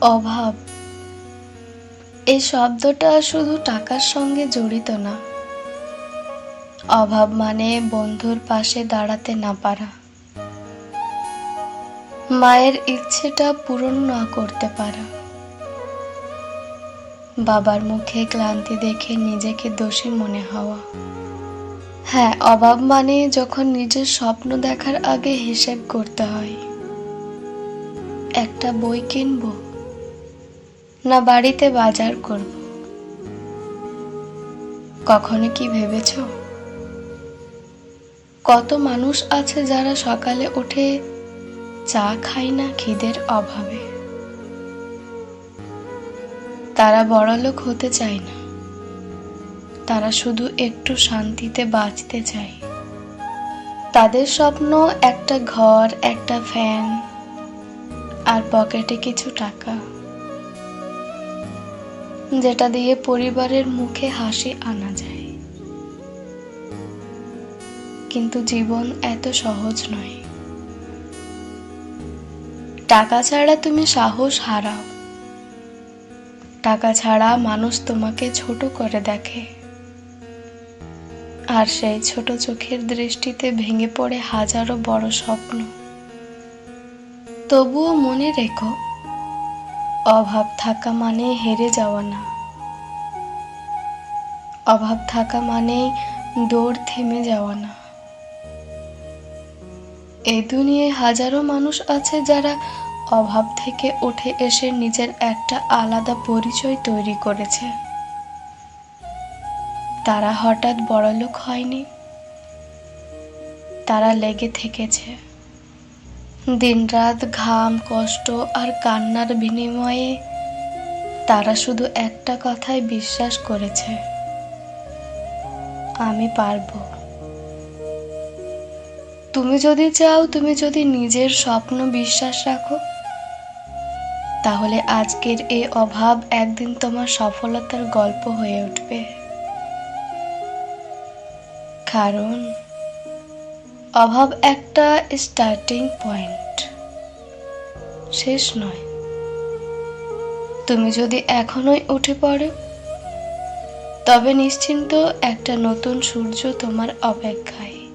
অভাব। এই শব্দটা শুধু টাকার সঙ্গে জড়িত না। অভাব মানে বন্ধুর পাশে দাঁড়াতে না পারা। মায়ের ইচ্ছেটা পূরণ না করতে পারা। বাবার মুখে ক্লান্তি দেখে নিজেকে দোষী মনে হওয়া। হ্যাঁ অভাব মানে যখন নিজের স্বপ্ন দেখার আগে হিসেব করতে হয়। একটা বই কিনবো? না বাড়িতে বাজার করব। কখনো কি ভেবেছ? কত মানুষ আছে যারা সকালে উঠে চা খায় না খিদের অভাবে। তারা বড়লোক হতে চায় না। তারা শুধু একটু শান্তিতে বাঁচতে চায়। তাদের স্বপ্ন একটা ঘর, একটা ফ্যান, আর পকেটে কিছু টাকা। যেটা দিয়ে পরিবারের মুখে হাসি আনা যায়। কিন্তু জীবন এত সহজ নয়। টাকা ছাড়া তুমি সাহস হারাও। টাকা ছাড়া মানুষ তোমাকে ছোট করে দেখে। আর সেই ছোট চোখের দৃষ্টিতে ভেঙে পড়ে হাজারো বড় স্বপ্ন। তবুও মনে রেখো অভাব থাকা মানে হেরে যাওয়া না। অভাব থাকা মানে দৌড় থেমে যাওয়া না। এই দুনিয়ায় হাজারো মানুষ আছে যারা অভাব থেকে উঠে এসে নিজের একটা আলাদা পরিচয় তৈরি করেছে। তারা হঠাৎ বড়লোক হয়নি। তারা লেগে থেকেছে। দিনরাত ঘাম, কষ্ট আর কান্নার বিনিময়ে তারা শুধু একটা কথায় বিশ্বাস করেছে। আমি পারব। তুমি যদি চাও, তুমি যদি নিজের স্বপ্ন বিশ্বাস রাখো, তাহলে আজকের এই অভাব একদিন তোমার সফলতার গল্প হয়ে উঠবে। কারণ অভাব একটা স্টার্টিং পয়েন্ট শেষ নয়। তুমি যদি এখনোই উঠে পড়ো, তবে নিশ্চিন্ত একটা নতুন সূর্য তোমার অপেক্ষায়।